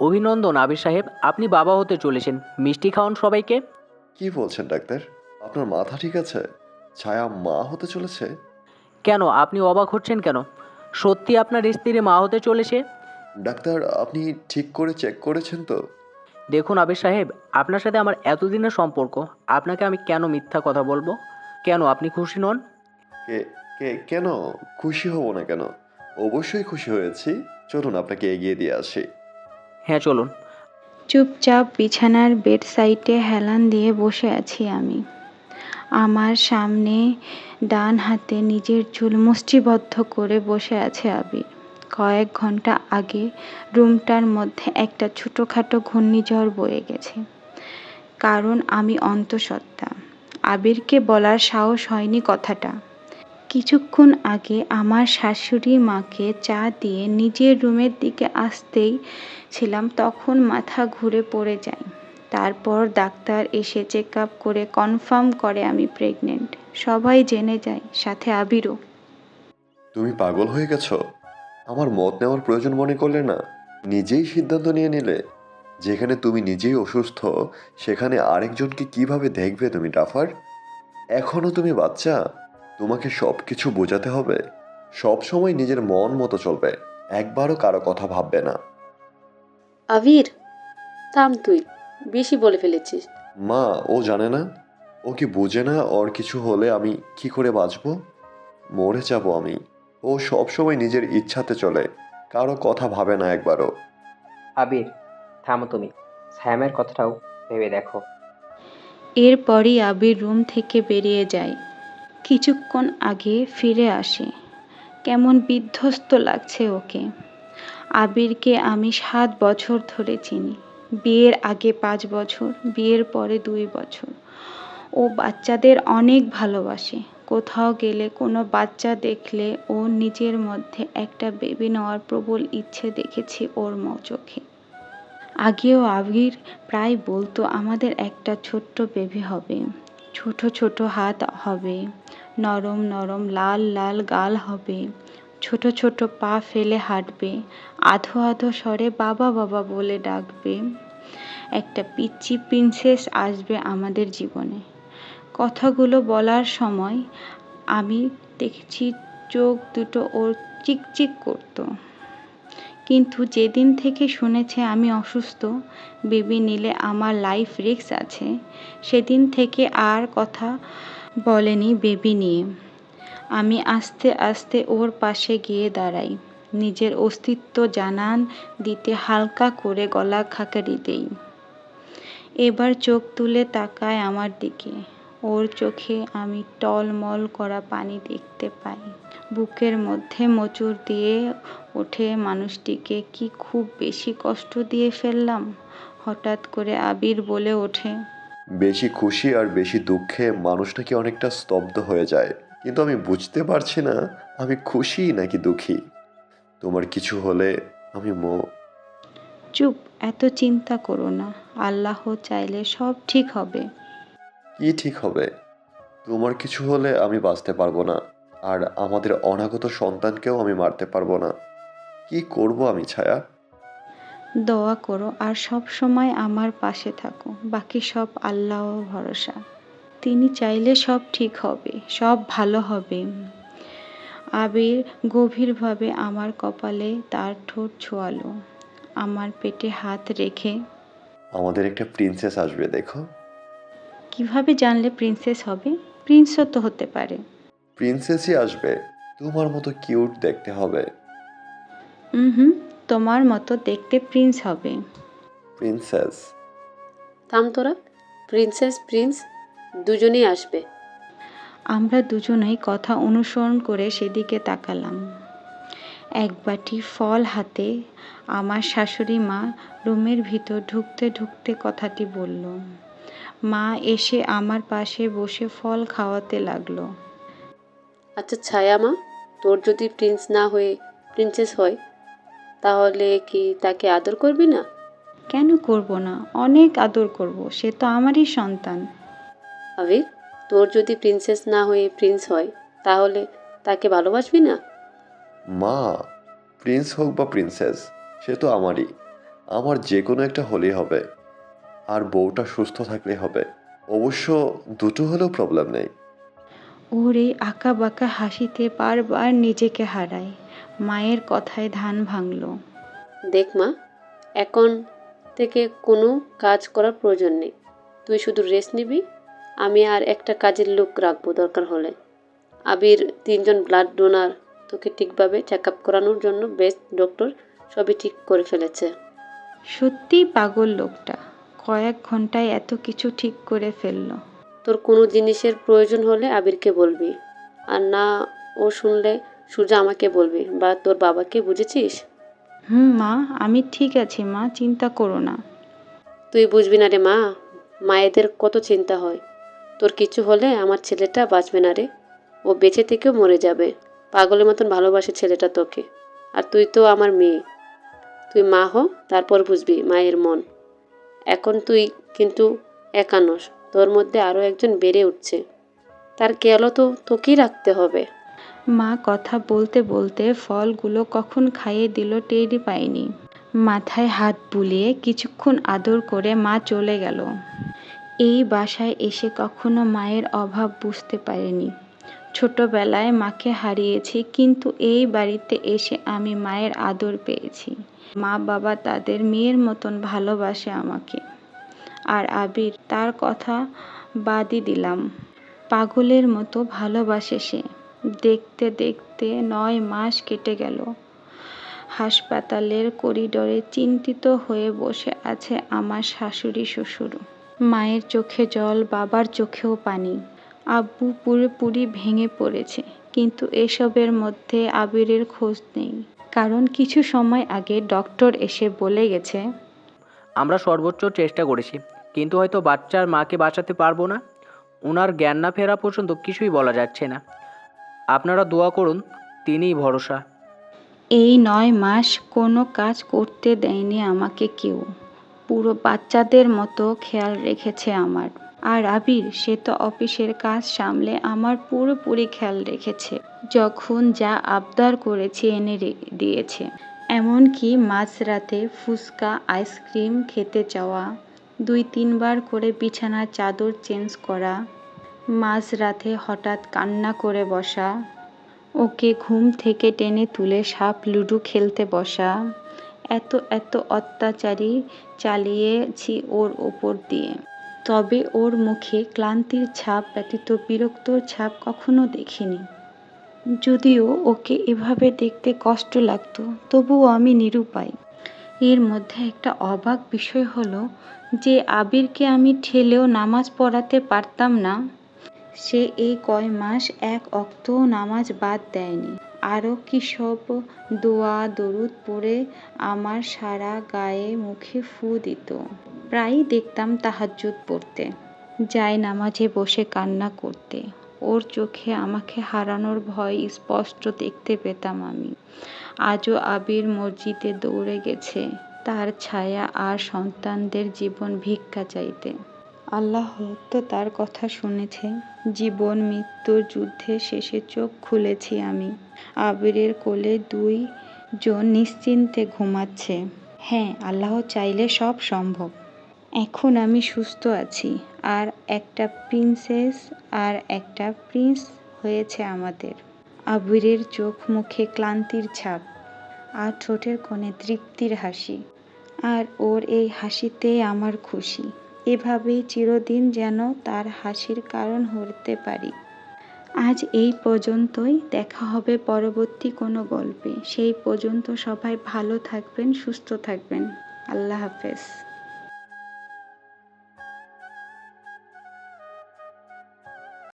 অভিনন্দন আবির সাহেব আপনি বাবা হতে চলেছেন। মিষ্টি খাওয়ান সবাইকে। কি বলছেন ডাক্তার? আপনার মাথা ঠিক আছে? ছায়া মা হতে চলেছে? কেন আপনি অবাক হচ্ছেন কেন? সত্যি আপনার স্ত্রী মা হতে চলেছে? ডাক্তার আপনি ঠিক করে চেক করেছেন তো? দেখুন আবির সাহেব আপনার সাথে আমার এতদিনের সম্পর্ক আপনাকে আমি কেন মিথ্যা কথা বলব? কেন আপনি খুশি নন? কে কে কেন? খুশি হব না কেন? অবশ্যই খুশি হয়েছি। চলুন আপনাকে এগিয়ে দিয়ে আসি। হ্যাঁ চলুন। চুপচাপ বিছানার বেড সাইডে হেলান দিয়ে বসে আছি আমি। আমার সামনে ডান হাতে নিজের চুল মুষ্টিবদ্ধ করে বসে আছে আবির। কয়েক ঘণ্টা আগে রুমটার মধ্যে একটা ছোটোখাটো ঘূর্ণিঝড় বয়ে গেছে। কারণ আমি অন্তঃসত্ত্বা। আবিরকে বলার সাহস হয়নি কথাটা। কিছুক্ষণ আগে আমার শাশুড়ি মাকে চা দিয়ে নিজের রুমের দিকে আসতেই ছিলাম, তখন মাথা ঘুরে পড়ে যায়। তারপর ডাক্তার এসে চেক আপ করে কনফার্ম করে আমি প্রেগনেন্ট। সবাই জেনে যায়, সাথে আবিরও। তুমি পাগল হয়ে গেছো? আমার মত নেওয়ার প্রয়োজন মনে করলে না? নিজেই সিদ্ধান্ত নিয়ে নিলে। যেখানে তুমি নিজেই অসুস্থ, সেখানে আরেকজনকে কীভাবে দেখবে তুমি, ডাফার? এখনও তুমি বাচ্চা? তোমাকে সব কিছু বোঝাতে হবে। সব সময় নিজের মন মতো চলবে। একবারও কারও কথা ভাববে না। আবির থাম তুই। বেশি বলে ফেলেছিস। মা ও জানে না? ও কি বুঝে না ওর কিছু হলে আমি কি করে বাঁচবো? মরে যাব আমি। ও সব সময় নিজের ইচ্ছাতে চলে। কারও কথা ভাবে না একবারও। আবির থামো তুমি। স্যামের কথাটাও ভেবে দেখো। এরপরই আবির রুম থেকে বেরিয়ে যায়। কিছুক্ষণ আগে ফিরে আসে। কেমন বিধ্বস্ত লাগছে ওকে। আবিরকে আমি সাত বছর ধরে চিনি। বিয়ের আগে পাঁচ বছর, বিয়ের পরে দুই বছর। ও বাচ্চাদের অনেক ভালোবাসে। কোথাও গেলে কোনো বাচ্চা দেখলে ও নিজের মধ্যে একটা বেবি নেওয়ার প্রবল ইচ্ছে দেখেছি ওর ম চোখে। আগেও আবির প্রায় বলতো, আমাদের একটা ছোট্ট বেবি হবে। ছোট ছোট হাত হবে। নরম নরম লাল লাল গাল হবে। ছোট ছোট পা ফেলে হাঁটবে। আধো আধো স্বরে বাবা বাবা বলে ডাকবে। একটা পিচ্চি প্রিন্সেস আসবে আমাদের জীবনে। কথাগুলো বলার সময় আমি দেখছি চোখ দুটো ওর চিকচিক করতো। কিন্তু যেদিন থেকে শুনেছে আমি অসুস্থ, বেবি নিলে আমার লাইফ রিস্ক আছে। সেদিন থেকে আর কথা বলেনি বেবি নিয়ে। আমি আস্তে আস্তে ওর পাশে গিয়ে দাঁড়াই। নিজের অস্তিত্ব জানান দিতে হালকা করে গলা খাকারি দেই। এবার চোখ তুলে তাকায় আমার দিকে। ওর চোখে আমি টলমল করা পানি দেখতে পাই। বুকের মধ্যে মোচড় দিয়ে ওঠে মানুষটিকে কি খুব বেশি কষ্ট দিয়ে ফেললাম? হঠাৎ করে আবির বলে ওঠে। বেশি খুশি আর বেশি দুঃখে মানুষ নাকি অনেকটা স্তব্ধ হয়ে যায়? কিন্তু আমি বুঝতে পারছি না আমি খুশি নাকি দুঃখী? তোমার কিছু হলে আমি মো চুপ এত চিন্তা করো না। আল্লাহ চাইলে সব ঠিক হবে। কি ঠিক হবে? তোমার কিছু হলে আমি বাঁচতে পারব না আর আমাদের অনাগত সন্তানকেও আমি মারতে পারব না। কি করব আমি ছায়া? দোয়া করো আর সব সময় আমার পাশে থাকো বাকি সব আল্লাহ ভরসা। তিনি চাইলে সব ঠিক হবে সব ভালো হবে। আবির গভীরভাবে আমার কপালে তার ঠোঁট ছোঁয়ালো। আমার পেটে হাত রেখে আমাদের একটা প্রিন্সেস আসবে দেখো। কীভাবে জানলে প্রিন্সেস হবে? প্রিন্সও তো হতে পারে। প্রিন্সেসই আসবে। তোমার মতো কিউট দেখতে হবে। হুম তোমার মতো দেখতে প্রিন্স হবে। প্রিন্সেস থাম তোরা। প্রিন্সেস প্রিন্স দুজনেই আসবে। আমরা দুজনেই কথা অনুসরণ করে সেদিকে তাকালাম। এক বাটি ফল হাতে আমার শাশুড়ি মা রুমের ভিতর ঢুকতে ঢুকতে কথাটি বলল মা এসে আমার পাশে বসে ফল খাওয়াতে লাগল। আচ্ছা ছায়া মা তোর যদি প্রিন্স না হয়ে প্রিন্সেস হয় তাহলে কি তাকে আদর করবি না? কেন করব না? অনেক আদর করব সে তো আমারই সন্তান। আবির তোর যদি প্রিন্সেস না হয়ে প্রিন্স হয় তাহলে তাকে ভালোবাসবি না? মা প্রিন্স হোক বা প্রিন্সেস সে তো আমারই। আমার যে কোনো একটা হলেই হবে। আর বউটা সুস্থ থাকলে হবে। অবশ্য দুটো হলেও প্রবলেম নেই। ওর এই আঁকা বাঁকা হাসিতে বারবার নিজেকে হারায়। মায়ের কথায় ধান ভাঙল। দেখ মা এখন থেকে কোনো কাজ করার প্রয়োজন নেই। তুই শুধু রেস্ট নিবি আমি আর একটা কাজের লোক রাখব দরকার হলে। আবির তিনজন ব্লাড ডোনার তোকে ঠিকভাবে চেক আপ করানোর জন্য বেস্ট ডক্টর সবই ঠিক করে ফেলেছে। সত্যিই পাগল লোকটা। কয়েক ঘন্টায় এত কিছু ঠিক করে ফেলল। তোর কোনো জিনিসের প্রয়োজন হলে আবিরকে বলবি। আর না ও শুনলে সূর্য আমাকে বলবি বা তোর বাবাকে বুঝেছিস? হুম মা আমি ঠিক আছি মা চিন্তা করো না। তুই বুঝবি না রে মা মায়েদের কত চিন্তা হয়। তোর কিছু হলে আমার ছেলেটা বাঁচবে না রে। ও বেঁচে থেকেও মরে যাবে। পাগলের মতন ভালোবাসে ছেলেটা তোকে। আর তুই তো আমার মেয়ে। তুই মা হ তারপর বুঝবি মায়ের মন। এখন তুই কিন্তু একানস তোর মধ্যে আরও একজন বেড়ে উঠছে। তার খেয়ালও তো তোকেই রাখতে হবে। মা কথা বলতে বলতে ফলগুলো কখন খাইয়ে দিল টেরই পাইনি মাথায় হাত বুলিয়ে কিছুক্ষণ আদর করে মা চলে গেল। এই বাসায় এসে কখনো মায়ের অভাব বুঝতে পারিনি। ছোটবেলায় মাকে হারিয়েছি, কিন্তু এই বাড়িতে এসে আমি মায়ের আদর পেয়েছি। মা বাবা তাদের মেয়ের মতন ভালোবাসে আমাকে। আর আবির তার কথা বাদই দিলাম। পাগলের মতো ভালোবাসে সে। দেখতে দেখতে নয় মাস কেটে গেল। হাসপাতালের করিডোরে চিন্তিত হয়ে বসে আছে আমার শাশুড়ি শ্বশুর। মায়ের চোখে জল, বাবার চোখেও পানি। আব্বু পুরোপুরি ভেঙে পড়েছে। কিন্তু এসবের মধ্যে আবিরের খোঁজ নেই। কারণ কিছু সময় আগে ডক্টর এসে বলে গেছে আমরা সর্বোচ্চ চেষ্টা করেছি কিন্তু হয়তো বাচ্চার মাকে বাঁচাতে পারব না। ওনার জ্ঞান না ফেরা পর্যন্ত কিছুই বলা যাচ্ছে না। আপনারা দোয়া করুন তিনিই ভরসা। এই নয় মাস কোনো কাজ করতে দেয়নি আমাকে কেউ। পুরো বাচ্চাদের মতো খেয়াল রেখেছে আমার। আর আবির, সে তো অফিসের কাজ সামলে আমার পুরোপুরি খেয়াল রেখেছে, যখন যা আবদার করেছি এনে দিয়েছে। এমনকি মাঝরাতে ফুচকা, আইসক্রিম খেতে চাওয়া, দুই তিনবার করে বিছানার চাদর চেঞ্জ করা, মাঝরাতে হঠাৎ কান্না করে বসা, ওকে ঘুম থেকে টেনে তুলে সাপ লুডু খেলতে বসা, এত এত অত্যাচারী চালিয়েছি ওর ওপর দিয়ে। তবে ওর মুখে ক্লান্তির ছাপ ব্যতীত বিরক্তর ছাপ কখনো দেখিনি। যদিও ওকে এভাবে দেখতে কষ্ট লাগতো, তবুও আমি নিরুপায়। এর মধ্যে একটা অবাক বিষয় হলো যে আবিরকে আমি ঠেলেও নামাজ পড়াতে পারতাম না। সে এই কয় মাস এক অক্ত নামাজ বাদ দেয়নি। আরও কি সব দোয়া দরুদ পড়ে আমার সারা গায়ে মুখে ফু দিত। প্রায়ই দেখতাম তাহাজ্জুদ পড়তে যায় নামাজে বসে কান্না করতে। ওর চোখে আমাকে হারানোর ভয় স্পষ্ট দেখতে পেতাম আমি। আজও আবির মসজিদে দৌড়ে গেছে, তার ছায়া আর সন্তানদের জীবন ভিক্ষা চাইতে। আল্লাহ তো তার কথা শুনেছে, জীবন মৃত্যুর যুদ্ধে শেষে চোখ খুলেছি আমি। আবিরের কোলে দুই জন নিশ্চিন্তে ঘুমাচ্ছে। হ্যাঁ আল্লাহ চাইলে সব সম্ভব। এখন আমি সুস্থ আছি, আর একটা প্রিন্সেস, আর একটা প্রিন্স হয়েছে আমাদের। আবিরের চোখ মুখে ক্লান্তির ছাপ, আর ঠোঁটের কোণে তৃপ্তির হাসি, আর ওর এই হাসিতে আমার খুশি। এভাবেই চিরদিন যেন তার হাসির কারণ হতে পারি। আজ এই পর্যন্তই, দেখা হবে পরবর্তী কোনো গল্পে। সেই পর্যন্ত সবাই ভালো থাকবেন, সুস্থ থাকবেন। আল্লাহ হাফেজ।